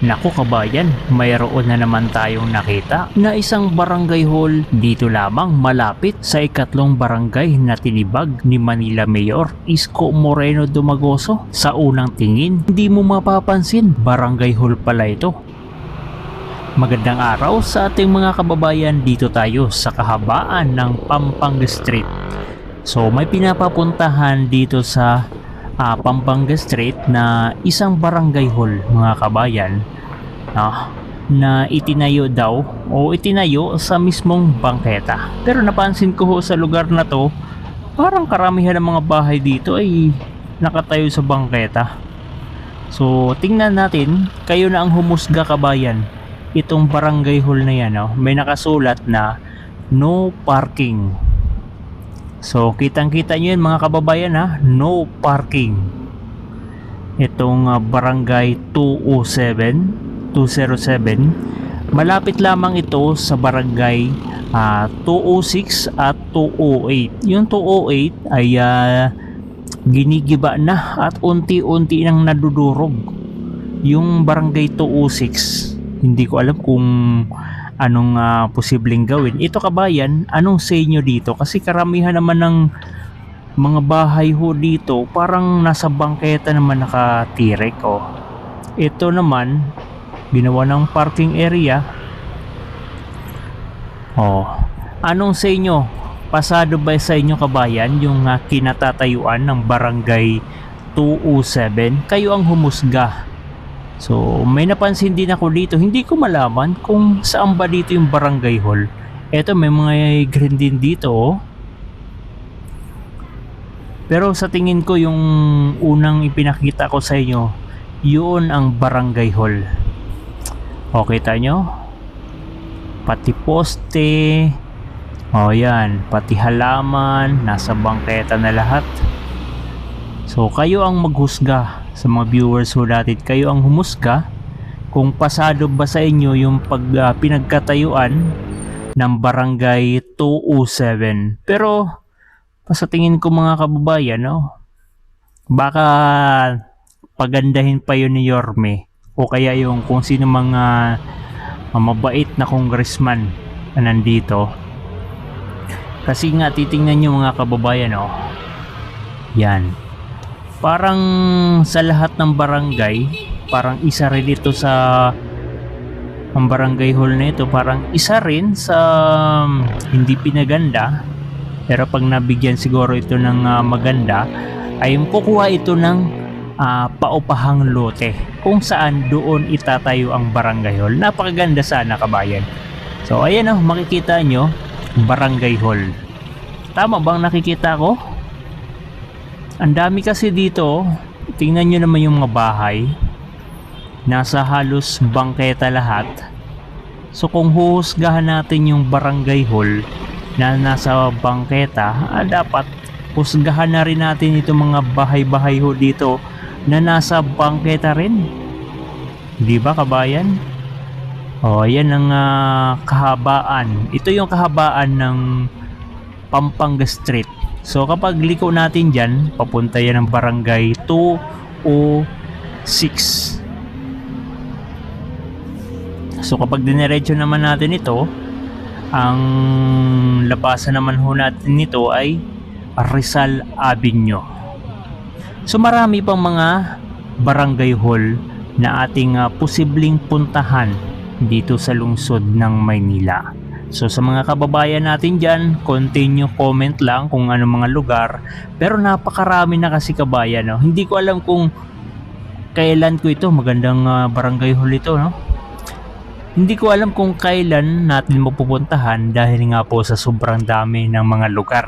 Naku kabayan, mayroon na naman tayong nakita na isang barangay hall dito lamang malapit sa ikatlong barangay na tinibag ni Manila Mayor Isko Moreno Dumagoso. Sa unang tingin, hindi mo mapapansin barangay hall pala ito. Magandang araw sa ating mga kababayan dito tayo sa kahabaan ng Pampanga Street. So may pinapapuntahan dito sa ah, Pampanga Street na isang barangay hall mga kabayan ah, na itinayo daw o itinayo sa mismong bangketa. Pero napansin ko ho sa lugar na to parang karamihan ng mga bahay dito ay nakatayo sa bangketa. So tingnan natin kayo na ang humusga kabayan itong barangay hall na yan oh, may nakasulat na no parking So, kitang-kita nyo yun mga kababayan ha, no parking. Itong ah, barangay 207, 207, malapit lamang ito sa barangay ah, 206 at 208. Yung 208 ay ah, ginigiba na at unti-unti nang nadudurog. Yung barangay 206, hindi ko alam kung anong ah, posibleng gawin. Ito kabayan, anong say nyo dito? Kasi karamihan naman ng mga bahay ho dito, parang nasa bangketa naman nakatirek. Oh. Ito naman, ginawa ng parking area. Oh. Anong say nyo? Pasado ba sa inyo kabayan yung ah, kinatatayuan ng barangay 207? Kayo ang humusga. So, may napansin din ako dito. Hindi ko malaman kung saan ba dito yung barangay hall. Eto, may mga green din dito. Oh. Pero sa tingin ko yung unang ipinakita ko sa inyo, yun ang barangay hall. Okay tayo? Pati poste, o yan, pati halaman, nasa bangketa na lahat. So kayo ang maghusga sa mga viewers ho natin. Kayo ang humusga kung pasado ba sa inyo yung pag ah, pinagkatayuan ng barangay 207. Pero sa tingin ko mga kababayan, no, baka pagandahin pa yun ni Yorme o kaya yung kung sino mga ah, mabait na congressman na nandito. Kasi nga titingnan nyo mga kababayan, oh. Yan, parang sa lahat ng barangay, parang isa rin ito sa ang barangay hall na ito, parang isa rin sa um, hindi pinaganda. Pero pag nabigyan siguro ito ng ah, maganda, ay kukuha ito ng ah, paupahang lote kung saan doon itatayo ang barangay hall. Napakaganda sana kabayan. So ayan oh, makikita nyo, barangay hall. Tama bang nakikita ko? Ang dami kasi dito, tingnan nyo naman yung mga bahay. Nasa halos bangketa lahat. So kung huhusgahan natin yung barangay hall na nasa bangketa, ah, dapat husgahan na rin natin itong mga bahay-bahay ho dito na nasa bangketa rin. Di ba kabayan? O, yan ang ah, kahabaan. Ito yung kahabaan ng Pampanga Street. So kapag liko natin dyan, papunta yan ng barangay 206. So kapag diniretso naman natin ito, ang labasan naman ho natin nito ay Rizal Avenue. So marami pang mga barangay hall na ating ah, posibleng puntahan dito sa lungsod ng Maynila. So sa mga kababayan natin dyan, continue comment lang kung ano mga lugar. Pero napakarami na kasi kabayan. No? Hindi ko alam kung kailan ko ito. Magandang ah, barangay hall ito. No? Hindi ko alam kung kailan natin mapupuntahan dahil nga po sa sobrang dami ng mga lugar.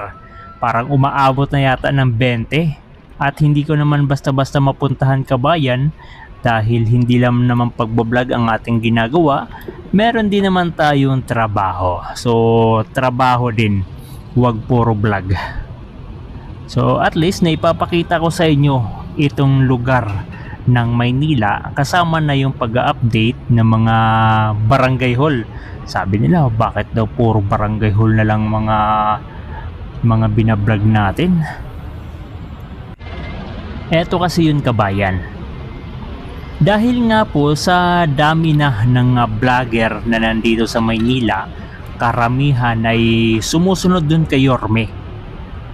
Parang umaabot na yata ng 20 at hindi ko naman basta-basta mapuntahan kabayan dahil hindi lang naman pagbablog ang ating ginagawa, meron din naman tayong trabaho. So, trabaho din, huwag puro vlog. So, at least naipapakita ko sa inyo itong lugar ng Maynila kasama na yung pag-update ng mga barangay hall. Sabi nila, bakit daw puro barangay hall na lang mga mga binablog natin? Eto kasi yun kabayan Dahil nga po sa dami na ng ah, vlogger na nandito sa Maynila, karamihan ay sumusunod dun kay Yorme.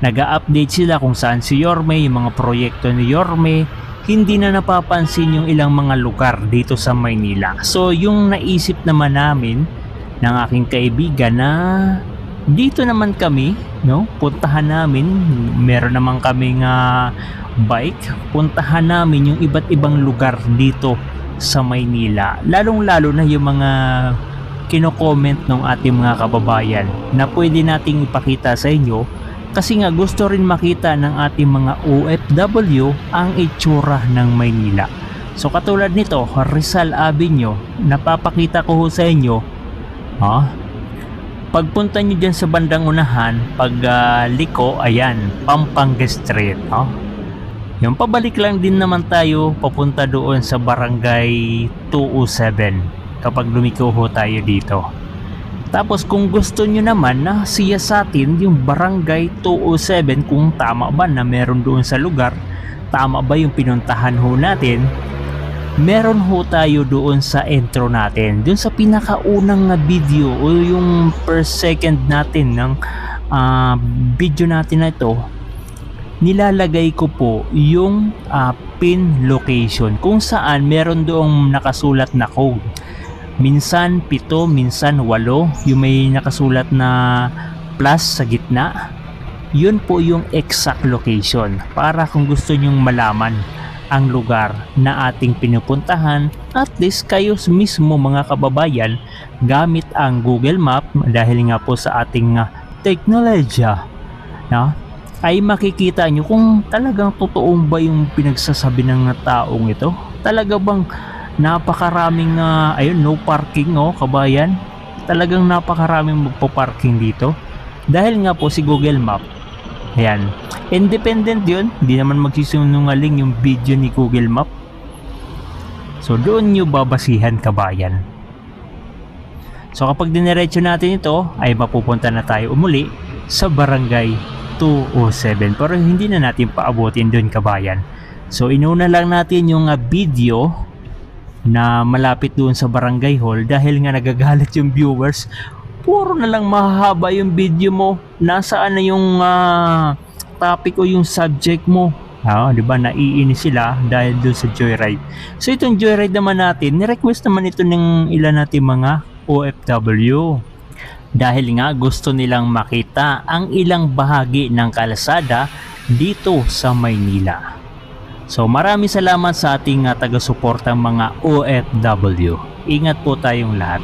Nag-update sila kung saan si Yorme, yung mga proyekto ni Yorme, hindi na napapansin yung ilang mga lugar dito sa Maynila. So yung naisip naman namin ng aking kaibigan na dito naman kami, no? Puntahan namin, meron naman kaming ah, bike, puntahan namin yung iba't ibang lugar dito sa Maynila. Lalong-lalo na yung mga kino-comment ng ating mga kababayan na pwede nating ipakita sa inyo kasi nga gusto rin makita ng ating mga OFW ang itsura ng Maynila. So katulad nito, Rizal Avenue, napapakita ko sa inyo, ha? Pagpunta nyo dyan sa bandang unahan, pag ah, liko, ayan, Pampanga Street, ha? Yung pabalik lang din naman tayo papunta doon sa barangay 207 kapag lumiko ho tayo dito. Tapos kung gusto nyo naman na siya sa atin yung barangay 207 kung tama ba na meron doon sa lugar, tama ba yung pinuntahan ho natin, meron ho tayo doon sa intro natin. Doon sa pinakaunang na video o yung per second natin ng ah, video natin na ito, nilalagay ko po yung ah, pin location kung saan meron doong nakasulat na code. Minsan pito, minsan walo, yung may nakasulat na plus sa gitna. Yun po yung exact location para kung gusto nyong malaman ang lugar na ating pinupuntahan at least kayo mismo mga kababayan gamit ang Google Map dahil nga po sa ating ah, teknolohiya no? ay makikita nyo kung talagang totoong ba yung pinagsasabi ng taong ito? Talaga bang napakaraming ah, ayun no parking oh kabayan? Talagang napakaraming magpo-parking dito? Dahil nga po si Google Map ayan independent yun. Hindi naman magsisinungaling yung video ni Google Map. So doon nyo babasihan kabayan. So kapag diniretso natin ito ay mapupunta na tayo umuli sa barangay 207 pero hindi na natin paabutin doon kabayan. So inuna lang natin yung ah, video na malapit doon sa barangay hall dahil nga nagagalit yung viewers puro na lang mahaba yung video mo nasaan na yung ah, topic o yung subject mo Ah, 'di ba? Naiinis sila dahil doon sa joyride. So itong joyride naman natin, ni-request naman ito ng ilan natin mga OFW. Dahil nga gusto nilang makita ang ilang bahagi ng kalsada dito sa Maynila. So maraming salamat sa ating uh, taga-suportang mga OFW. Ingat po tayong lahat.